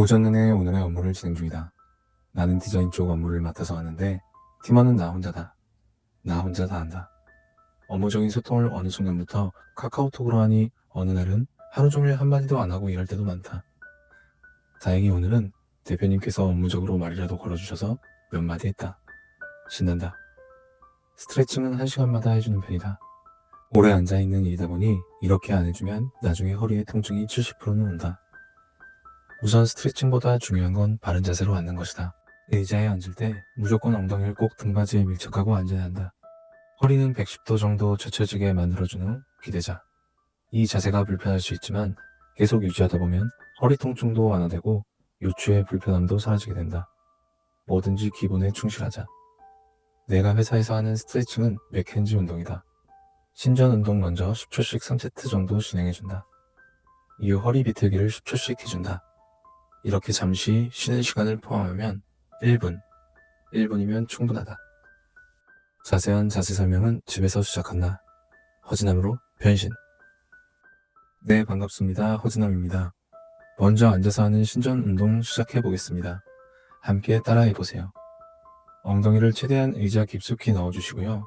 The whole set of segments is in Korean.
오전 내내 오늘의 업무를 진행 중이다. 나는 디자인 쪽 업무를 맡아서 하는데 팀원은 나 혼자다. 나 혼자 다 한다. 업무적인 소통을 어느 순간부터 카카오톡으로 하니 어느 날은 하루 종일 한마디도 안 하고 일할 때도 많다. 다행히 오늘은 대표님께서 업무적으로 말이라도 걸어주셔서 몇 마디 했다. 신난다. 스트레칭은 한 시간마다 해주는 편이다. 오래 앉아있는 일이다 보니 이렇게 안 해주면 나중에 허리에 통증이 70%는 온다. 우선 스트레칭보다 중요한 건 바른 자세로 앉는 것이다. 의자에 앉을 때 무조건 엉덩이를 꼭 등받이에 밀착하고 앉아야 한다. 허리는 110도 정도 젖혀지게 만들어준 후 기대자. 이 자세가 불편할 수 있지만 계속 유지하다 보면 허리 통증도 완화되고 요추의 불편함도 사라지게 된다. 뭐든지 기본에 충실하자. 내가 회사에서 하는 스트레칭은 맥핸즈 운동이다. 신전 운동 먼저 10초씩 3세트 정도 진행해준다. 이후 허리 비틀기를 10초씩 해준다. 이렇게 잠시 쉬는 시간을 포함하면 1분, 1분이면 충분하다. 자세한 자세 설명은 집에서 시작한다. 허진남으로 변신. 네, 반갑습니다. 허진남입니다. 먼저 앉아서 하는 신전 운동 시작해 보겠습니다. 함께 따라해 보세요. 엉덩이를 최대한 의자 깊숙이 넣어주시고요.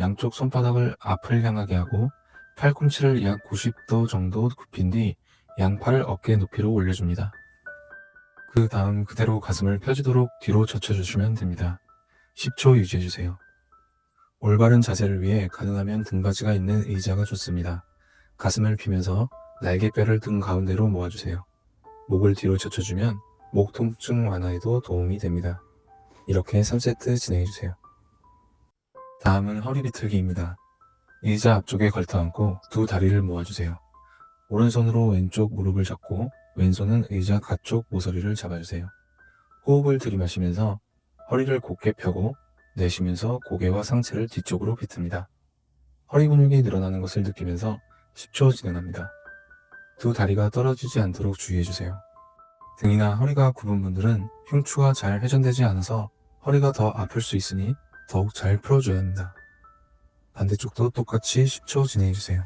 양쪽 손바닥을 앞을 향하게 하고 팔꿈치를 약 90도 정도 굽힌 뒤 양팔을 어깨 높이로 올려줍니다. 그 다음 그대로 가슴을 펴지도록 뒤로 젖혀주시면 됩니다. 10초 유지해주세요. 올바른 자세를 위해 가능하면 등받이가 있는 의자가 좋습니다. 가슴을 피면서 날개뼈를 등 가운데로 모아주세요. 목을 뒤로 젖혀주면 목 통증 완화에도 도움이 됩니다. 이렇게 3세트 진행해주세요. 다음은 허리 비틀기입니다. 의자 앞쪽에 걸터 앉고 두 다리를 모아주세요. 오른손으로 왼쪽 무릎을 잡고 왼손은 의자 가쪽 모서리를 잡아주세요. 호흡을 들이마시면서 허리를 곧게 펴고 내쉬면서 고개와 상체를 뒤쪽으로 비틉니다. 허리 근육이 늘어나는 것을 느끼면서 10초 진행합니다. 두 다리가 떨어지지 않도록 주의해주세요. 등이나 허리가 굽은 분들은 흉추가 잘 회전되지 않아서 허리가 더 아플 수 있으니 더욱 잘 풀어줘야 합니다. 반대쪽도 똑같이 10초 진행해주세요.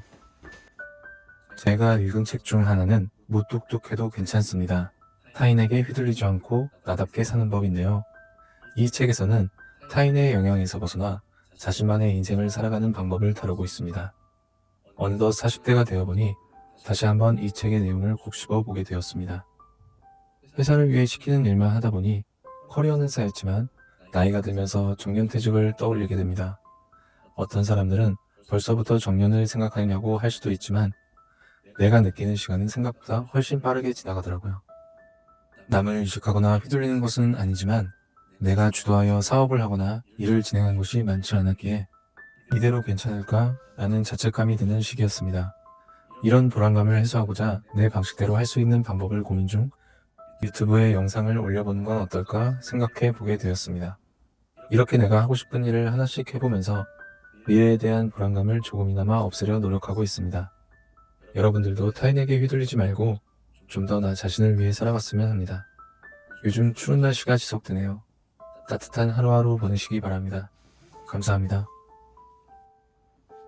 제가 읽은 책 중 하나는 무뚝뚝해도 괜찮습니다. 타인에게 휘둘리지 않고 나답게 사는 법인데요. 이 책에서는 타인의 영향에서 벗어나 자신만의 인생을 살아가는 방법을 다루고 있습니다. 어느덧 40대가 되어보니 다시 한번 이 책의 내용을 곱씹어 보게 되었습니다. 회사를 위해 시키는 일만 하다 보니 커리어는 쌓였지만 나이가 들면서 정년퇴직을 떠올리게 됩니다. 어떤 사람들은 벌써부터 정년을 생각하냐고 할 수도 있지만 내가 느끼는 시간은 생각보다 훨씬 빠르게 지나가더라고요. 남을 의식하거나 휘둘리는 것은 아니지만 내가 주도하여 사업을 하거나 일을 진행한 것이 많지 않았기에 이대로 괜찮을까? 라는 자책감이 드는 시기였습니다. 이런 불안감을 해소하고자 내 방식대로 할 수 있는 방법을 고민 중 유튜브에 영상을 올려보는 건 어떨까 생각해 보게 되었습니다. 이렇게 내가 하고 싶은 일을 하나씩 해보면서 미래에 대한 불안감을 조금이나마 없애려 노력하고 있습니다. 여러분들도 타인에게 휘둘리지 말고 좀 더 나 자신을 위해 살아갔으면 합니다. 요즘 추운 날씨가 지속되네요. 따뜻한 하루하루 보내시기 바랍니다. 감사합니다.